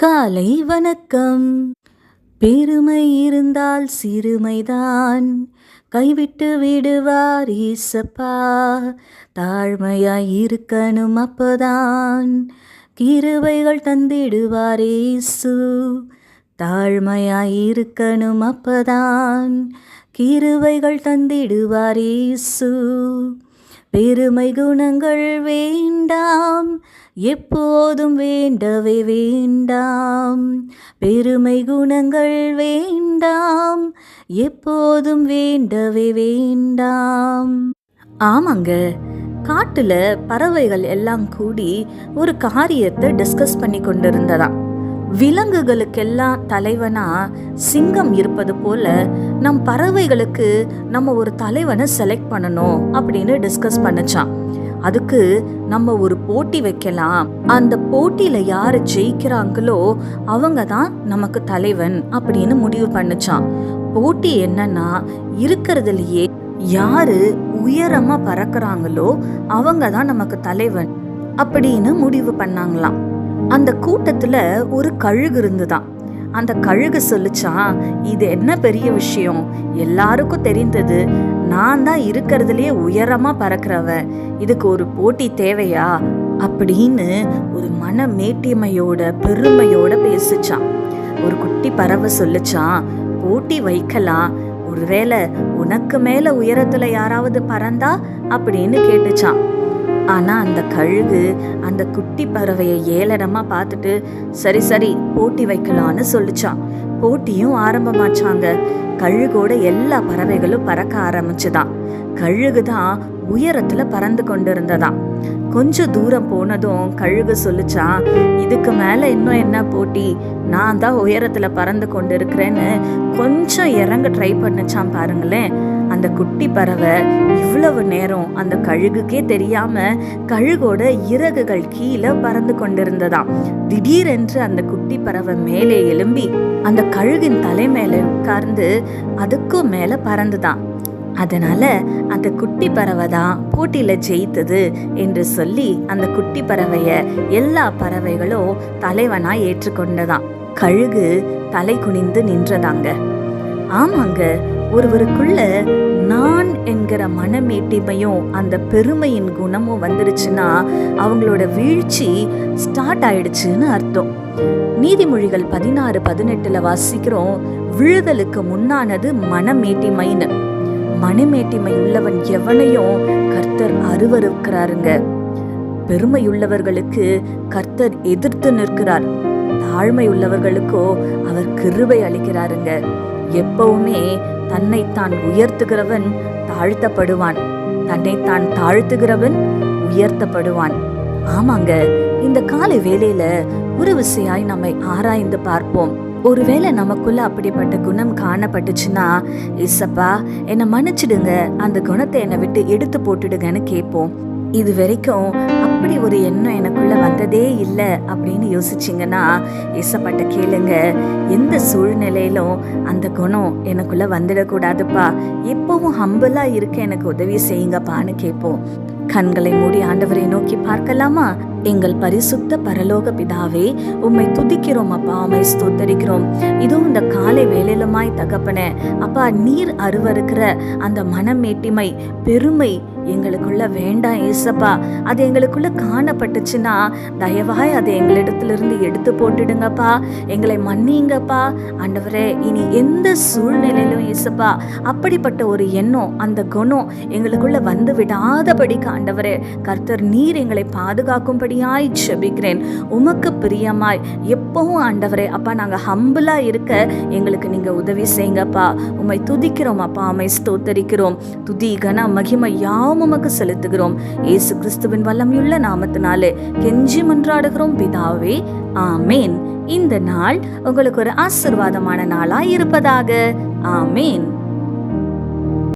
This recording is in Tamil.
காலை வணக்கம். பெருமை இருந்தால் சிறுமைதான். கைவிட்டு விடுவார் ஈசப்பா. தாழ்மையாய் இருக்கணும் அப்பதான். கிருவைகள் தந்திடுவார் ஈசு. தாழ்மையாய் இருக்கணும் அப்பதான். கிருவைகள் தந்திடுவார் ஈசு. பெருமை குணங்கள் வேண்டாம் எப்போதும் வேண்டவே வேண்டாம். பெருமை குணங்கள் வேண்டாம் எப்போதும் வேண்டவே வேண்டாம். ஆமாங்க காட்டில் பறவைகள் எல்லாம் கூடி ஒரு காரியத்தை டிஸ்கஸ் பண்ணி கொண்டிருந்ததாம். விலங்குகளுக்கெல்லாம் தலைவனா சிங்கம் இருப்பது போல நம் பறவைகளுக்கு நம்ம ஒரு தலைவனை செலக்ட் பண்ணணும் அப்படின்னு டிஸ்கஸ் பண்ணுச்சான் அதுக்கு நம்ம ஒரு போட்டி வைக்கலாம். அந்த போட்டியில யாரு ஜெயிக்கிறாங்களோ அவங்க தான் நமக்கு தலைவன் அப்படின்னு முடிவு பண்ணுச்சான் போட்டி என்னன்னா இருக்கிறதுலயே யாரு உயரமா பறக்குறாங்களோ அவங்க தான் நமக்கு தலைவன் அப்படின்னு முடிவு பண்ணாங்களாம். அந்த கூட்டத்துல ஒரு கழுகு இருந்துதான். அந்த கழுகு சொல்லுச்சான் இது என்ன பெரிய விஷயம்? எல்லாருக்கும் தெரிந்தது. நான் தான் இருக்கிறதுலயே உயரமா பறக்கிறவன் இதுக்கு ஒரு போட்டி தேவையா? அப்படின்னு ஒரு மன மேட்டிமையோட பெருமையோட பேசுச்சான் ஒரு குட்டி பறவை சொல்லுச்சான் போட்டி வைக்கலாம். ஒருவேளை உனக்கு மேல உயரத்துல யாராவது பறந்தா? அப்படின்னு கேட்டுச்சான் ஆனால் அந்த கழுகு அந்த குட்டி பறவையை ஏளனமாக பார்த்துட்டு சரி சரி போட்டி வைக்கலான்னு சொல்லிச்சான் போட்டியும் ஆரம்பமாச்சாங்க. கழுகோட எல்லா பறவைகளும் பறக்க ஆரம்பிச்சுதான் கழுகு தான் உயரத்தில் பறந்து கொண்டிருந்ததாம். கொஞ்சம் தூரம் போனதும் கழுகு சொல்லிச்சான் இதுக்கு மேலே இன்னும் என்ன போட்டி? நான் தான் உயரத்தில் பறந்து கொண்டு இருக்கிறேன்னு கொஞ்சம் இறங்க ட்ரை பண்ணுச்சான் பாருங்களேன். அந்த குட்டி பறவை இவ்வளவு நேரம் அந்த கழுகுக்கே தெரியாம கழுகோட இறகுகள் கீழே பறந்து கொண்டிருந்ததாம் திடீரென்று அந்த குட்டி பறவை மேலே எழும்பி அந்த கழுகின் தலை மேலே உட்கார்ந்து அதுக்கும் மேலே பறந்துதான் அதனால அந்த குட்டி பறவை தான் போட்டியில ஜெயித்தது என்று சொல்லி அந்த குட்டி பறவைய எல்லா பறவைகளும் தலைவனா ஏற்றுக்கொண்டதாம் கழுகு தலை குனிந்து நின்றதாங்க. ஆமாங்க ஒருவருக்குள்ள நான் என்கிற மனமேட்டிமையும் அந்த பெருமையின் குணமும் வந்துருச்சுன்னா அவங்களோட வீழ்ச்சி ஸ்டார்ட் ஆயிடுச்சுன்னு அர்த்தம். நீதிமொழிகள் பதினாறு பதினெட்டுல வாசிக்கிறோம் விழுதலுக்கு முன்னானது மனமேட்டிமைன்னு. மனமேட்டிமை உள்ளவன் எவனையும் கர்த்தர் அருவருக்கிறாருங்க. பெருமையுள்ளவர்களுக்கு கர்த்தர் எதிர்த்து நிற்கிறார். தாழ்மை உள்ளவர்களுக்கோ அவர் கிருபை அளிக்கிறாருங்க. எப்பவுமே தன்னைத்தான் உயர்த்துகிறவன் தாழ்த்தப்படுவான். தன்னைத்தான் தாழ்த்துகிறவன் உயர்த்தப்படுவான். ஆமாங்க இந்த காலை வேலையில ஒரு விசையாய் நம்மை ஆராய்ந்து பார்ப்போம். ஒருவேளை நமக்குள்ள அப்படிப்பட்ட குணம் காணப்பட்டுச்சுன்னா இசப்பா என்னை மன்னிச்சிடுங்க அந்த குணத்தை என்னை விட்டு எடுத்து போட்டுடுங்கன்னு கேட்போம். இது வரைக்கும் அப்படி ஒரு எண்ணம் எனக்குள்ள வந்ததே இல்லை அப்படின்னு யோசிச்சிங்கன்னா இசப்பட்ட கேளுங்க. எந்த சூழ்நிலையிலும் அந்த குணம் எனக்குள்ள வந்துடக்கூடாதுப்பா. எப்பவும் ஹம்பிளா இருக்க எனக்கு உதவி செய்யுங்கப்பான்னு கேட்போம். கண்களை மூடி ஆண்டவரை நோக்கி பார்க்கலாமா? எங்கள் பரிசுத்த பரலோக பிதாவே உம்மை துதிக்கிறோம் அப்பா உம்மை ஸ்தோத்தரிக்கிறோம். இதுவும் இந்த காலை வேலையிலுமாய் தகப்பன அப்பா நீர் அருவருக்கிற அந்த மனமேட்டிமை பெருமை எங்களுக்குள்ள வேண்டாம் ஏசப்பா. அது எங்களுக்குள்ள காணப்பட்டுச்சுன்னா தயவாய் அதை எங்களிடத்திலிருந்து எடுத்து போட்டுடுங்கப்பா. எங்களை மன்னிங்கப்பா. ஆண்டவரே இனி எந்த சூழ்நிலையிலும் ஏசப்பா அப்படிப்பட்ட ஒரு எண்ணம் அந்த குணம் எங்களுக்குள்ள வந்து விடாதபடிக்கு ஆண்டவரே கர்த்தர் நீர் எங்களை பாதுகாக்கும்படியாய் செபிக்கிறேன் உமக்கு பிரியமாய் எப்பவும் ஆண்டவரே அப்பா நாங்கள் ஹம்பிளாக இருக்க எங்களுக்கு நீங்கள் உதவி செய்யுங்கப்பா. உம்மை துதிக்கிறோம் அப்பா உம்மை ஸ்தோத்தரிக்கிறோம். துதி கன மகிமை யாவும் உமக்கு செலுத்துகிறோம். இயேசு கிறிஸ்துவின் வல்லமையுள்ள நாமத்தினாலே கெஞ்சி மன்றாடுகிறோம். பிதாவே ஆமேன். இந்த நாள் உங்களுக்கு ஒரு ஆசிர்வாதமான நாளாய் இருப்பதாக. ஆமேன்.